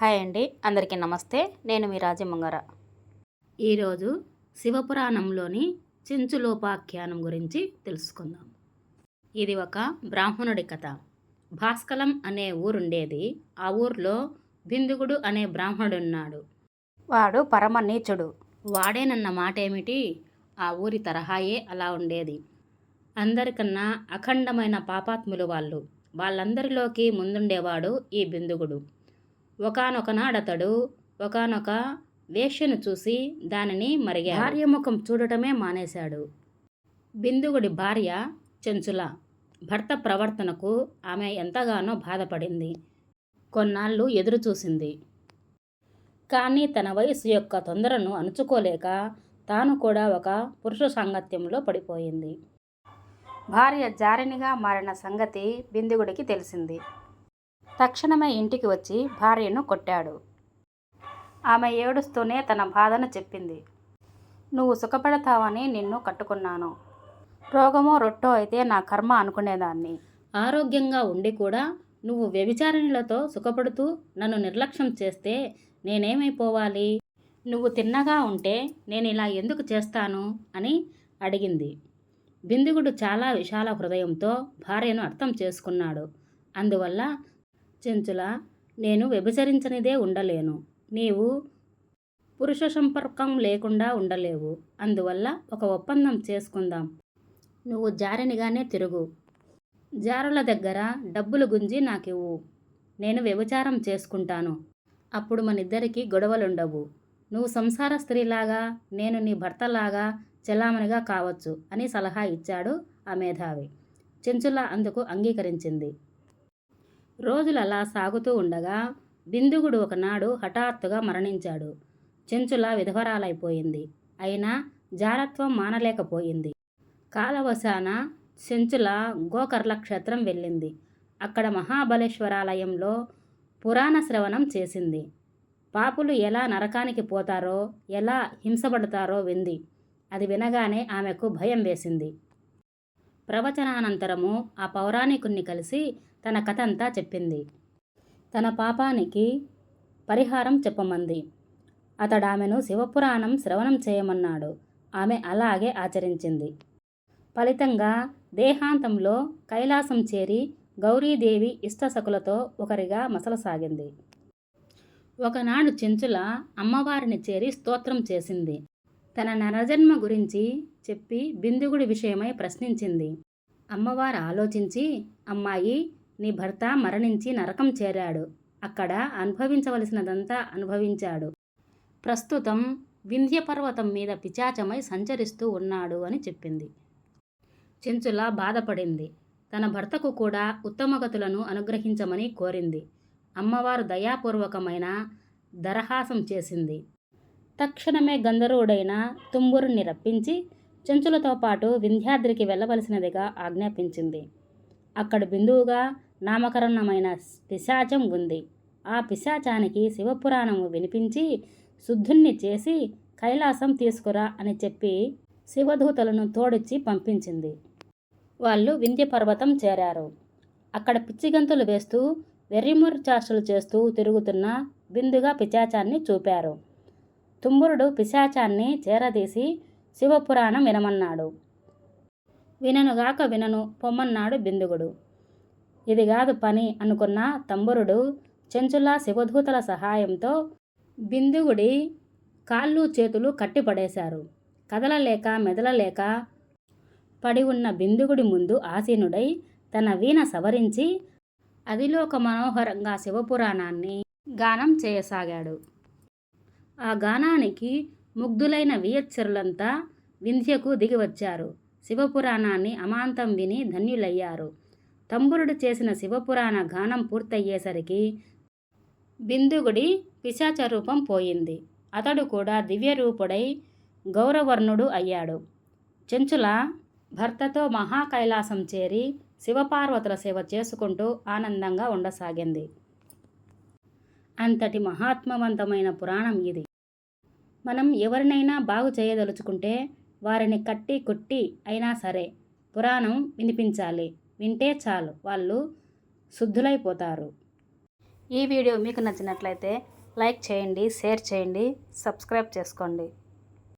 Hi అండి అందరికీ నమస్తే. నేను మీ రాజమంగార ఈరోజు శివపురాణంలోని చెంచులోపాఖ్యానం గురించి తెలుసుకుందాం. ఇది ఒక బ్రాహ్మణుడి కథ. భాస్కలం అనే ఊరుండేది. ఆ ఊర్లో బిందుగుడు అనే బ్రాహ్మణుడున్నాడు. వాడు పరమ నీచుడు. వాడేనన్న మాట ఏమిటి ఆ ఊరి తరహాయే అలా ఉండేది. అందరికన్నా అఖండమైన పాపాత్ములు వాళ్ళు. వాళ్ళందరిలోకి ముందుండేవాడు ఈ బిందుగుడు. ఒకనొకనాడతడు ఒకనొక వేష్యను చూసి దానిని మరిగా భార్య ముఖం చూడటమే మానేశాడు. బిందుగుడి భార్య చెంచుల భర్త ప్రవర్తనకు ఆమె ఎంతగానో బాధపడింది. కొన్నాళ్ళు ఎదురు చూసింది కానీ తన వయసు యొక్క తొందరను అణుచుకోలేక తాను కూడా ఒక పురుష సాంగత్యంలో పడిపోయింది. భార్య జారినిగా మారిన సంగతి బిందుగుడికి తెలిసింది. తక్షణమే ఇంటికి వచ్చి భార్యను కొట్టాడు. ఆమె ఏడుస్తూనే తన బాధను చెప్పింది. నువ్వు సుఖపడతావని నిన్ను కట్టుకున్నాను. రోగమో రొట్టో అయితే నా కర్మ అనుకునేదాన్ని. ఆరోగ్యంగా ఉండి కూడా నువ్వు వ్యభిచారిణులతో సుఖపడుతూ నన్ను నిర్లక్ష్యం చేస్తే నేనేమైపోవాలి? నువ్వు తిన్నగా ఉంటే నేను ఇలా ఎందుకు చేస్తాను? అని అడిగింది. బిందుగుడు చాలా విశాల హృదయంతో భార్యను అర్థం చేసుకున్నాడు. అందువల్ల చెంచుల నేను వ్యభిచరించనిదే ఉండలేను. నీవు పురుష సంపర్కం లేకుండా ఉండలేవు. అందువల్ల ఒక ఒప్పందం చేసుకుందాం. నువ్వు జారినిగానే తిరుగు. జారుల దగ్గర డబ్బులు గుంజి నాకివ్వు. నేను వ్యభిచారం చేసుకుంటాను. అప్పుడు మనిద్దరికీ గొడవలుండవు. నువ్వు సంసార స్త్రీలాగా నేను నీ భర్తలాగా చెలామణిగా కావచ్చు అని సలహా ఇచ్చాడు ఆ మేధావి. చెంచుల అందుకు అంగీకరించింది. రోజులు అలా సాగుతూ ఉండగా బిందుగుడు ఒకనాడు హఠాత్తుగా మరణించాడు. చెంచుల విధవరాలైపోయింది. అయినా జారత్వం మానలేకపోయింది. కాలవశాన చెంచుల గోకర్ల క్షేత్రం వెళ్ళింది. అక్కడ మహాబలేశ్వరాలయంలో పురాణ శ్రవణం చేసింది. పాపులు ఎలా నరకానికి పోతారో ఎలా హింసపడతారో వింది. అది వినగానే ఆమెకు భయం వేసింది. ప్రవచనానంతరము ఆ పౌరాణికుణ్ణి కలిసి తన కథంతా చెప్పింది. తన పాపానికి పరిహారం చెప్పమంది. అతడు ఆమెను శివపురాణం శ్రవణం చేయమన్నాడు. ఆమె అలాగే ఆచరించింది. ఫలితంగా దేహాంతంలో కైలాసం చేరి గౌరీదేవి ఇష్టసకులతో ఒకరిగా మసలసాగింది. ఒకనాడు చెంచుల అమ్మవారిని చేరి స్తోత్రం చేసింది. తన నరజన్మ గురించి చెప్పి బిందుగుడి విషయమై ప్రశ్నించింది. అమ్మవారు ఆలోచించి అమ్మాయి నీ భర్త మరణించి నరకం చేరాడు. అక్కడ అనుభవించవలసినదంతా అనుభవించాడు. ప్రస్తుతం వింధ్య పర్వతం మీద పిచాచమై సంచరిస్తూ ఉన్నాడు అని చెప్పింది. చెంచుల బాధపడింది. తన భర్తకు కూడా ఉత్తమగతులను అనుగ్రహించమని కోరింది. అమ్మవారు దయాపూర్వకమైన దరహాసం చేసింది. తక్షణమే గంధర్వుడైన తుంబురుణ్ణి రప్పించి చెంచులతో పాటు వింధ్యాద్రికి వెళ్ళవలసినదిగా ఆజ్ఞాపించింది. అక్కడ బిందువుగా నామకరణమైన పిశాచం ఉంది. ఆ పిశాచానికి శివపురాణము వినిపించి శుద్ధుణ్ణి చేసి కైలాసం తీసుకురా అని చెప్పి శివదూతలను తోడిచ్చి పంపించింది. వాళ్ళు వింధ్య పర్వతం చేరారు. అక్కడ పిచ్చిగంతులు వేస్తూ వెర్రిమురి చాష్టలు చేస్తూ తిరుగుతున్న బిందుగా పిశాచాన్ని చూపారు. తుంబురుడు పిశాచాన్ని చేరదీసి శివపురాణం వినమన్నాడు. విననుగాక వినను పొమ్మన్నాడు బిందుగుడు. ఇది కాదు పని అనుకున్న తంబురుడు చెంచుల శివధూతల సహాయంతో బిందుగుడి కాళ్ళు చేతులు కట్టిపడేశారు. కదలలేక మెదలలేక పడి ఉన్న బిందుగుడి ముందు ఆసీనుడై తన వీణ సవరించి అదిలోక మనోహరంగా శివపురాణాన్ని గానం చేయసాగాడు. ఆ గానానికి ముగ్ధులైన వియచ్చరులంతా వింధ్యకు దిగివచ్చారు. శివపురాణాన్ని అమాంతం విని ధన్యులయ్యారు. తంబురుడు చేసిన శివపురాణ గానం పూర్తయ్యేసరికి బిందుగుడి పిశాచ రూపం పోయింది. అతడు కూడా దివ్యరూపుడై గౌరవర్ణుడు అయ్యాడు. చెంచుల భర్తతో మహాకైలాసం చేరి శివపార్వతుల సేవ చేసుకుంటూ ఆనందంగా ఉండసాగింది. అంతటి మహాత్మవంతమైన పురాణం ఇది. మనం ఎవరినైనా బాగు చేయదలుచుకుంటే వారిని కట్టి కొట్టి అయినా సరే పురాణం వినిపించాలి. వింటే చాలు. వాళ్ళు శుద్ధులైపోతారు. ఈ వీడియో మీకు నచ్చినట్లయితే లైక్ చేయండి షేర్ చేయండి సబ్స్క్రైబ్ చేసుకోండి.